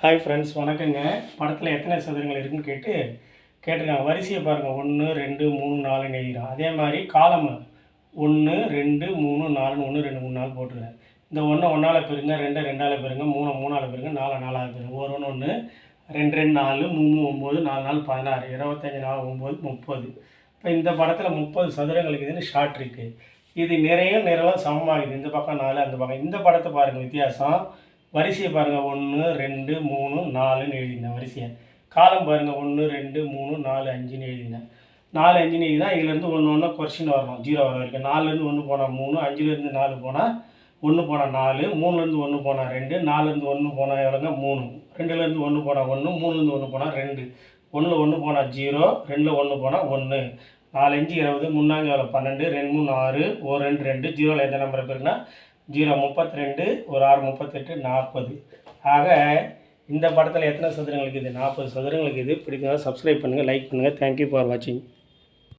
Hi friends வணக்கங்க. படத்தில் எத்தனை சதுரங்கள் இருக்குன்னு கேட்டு கேட்டிருக்காங்க. வரிசையை பாருங்கள் ஒன்று ரெண்டு மூணு நாலுன்னு எழுதிடும் அதே மாதிரி காலம் ஒன்று ரெண்டு மூணு நாலுன்னு ஒன்று ரெண்டு மூணு நாள் போட்டுருக்கேன் இந்த ஒன்று ஒன்றால் பெருங்க ரெண்டு ரெண்டால் பெருங்க மூணு மூணால் பெருங்க நாலு நாலால் பெருங்க. ஒரு ஒன்று ஒன்று ரெண்டு ரெண்டு நாலு மூணு ஒம்பது நாலு நாள் பதினாறு இருபத்தஞ்சி நாலு ஒம்பது முப்பது. இப்போ இந்த படத்தில் முப்பது சதுரங்கள் இருக்குதுன்னு ஷார்ட் இருக்குது இது நிறைய நிறலாம் சமமாகுது. இந்த பக்கம் நாலு அந்த பக்கம். இந்த படத்தை பாருங்கள் வித்தியாசம். வரிசையை பாருங்கள் ஒன்று ரெண்டு மூணு நாலுன்னு எழுதியிருந்தேன் வரிசையை. காலம் பாருங்கள் ஒன்று ரெண்டு மூணு நாலு அஞ்சுன்னு எழுதினேன் நாலு அஞ்சுன்னு எழுதினா இதுலேருந்து ஒன்று ஒன்று கொஸ்டின் வரணும் ஜீரோ வர வரைக்கும். நாலுலேருந்து ஒன்று போனால் மூணு அஞ்சுலேருந்து நாலு போனால் ஒன்று போனால் நாலு மூணுலேருந்து ஒன்று போனால் ரெண்டு நாலுலேருந்து ஒன்று போனால் எவ்வளோங்க மூணு. ரெண்டுலேருந்து ஒன்று போனால் ஒன்று மூணுலேருந்து ஒன்று போனால் ரெண்டு. ஒன்றில் ஒன்று போனால் ஜீரோ ரெண்டில் ஒன்று போனால் ஒன்று நாலஞ்சு இருபது முன்னாங்க எவ்வளோ பன்னெண்டு ரெண்டு மூணு ஆறு ஒரு ரெண்டு ரெண்டு. ஜீரோவில் எந்த நம்பர் பேருன்னா ஜீரோ முப்பத்தி ரெண்டு ஒரு ஆறு முப்பத்தெட்டு நாற்பது. ஆக இந்த படத்தில் எத்தனை சதுரங்களுக்கு இது? நாற்பது சதுரங்களுக்கு இது. பிடிக்கிறதா சப்ஸ்கிரைப் பண்ணுங்கள் லைக் பண்ணுங்கள் தேங்க்யூ ஃபார் வாட்சிங்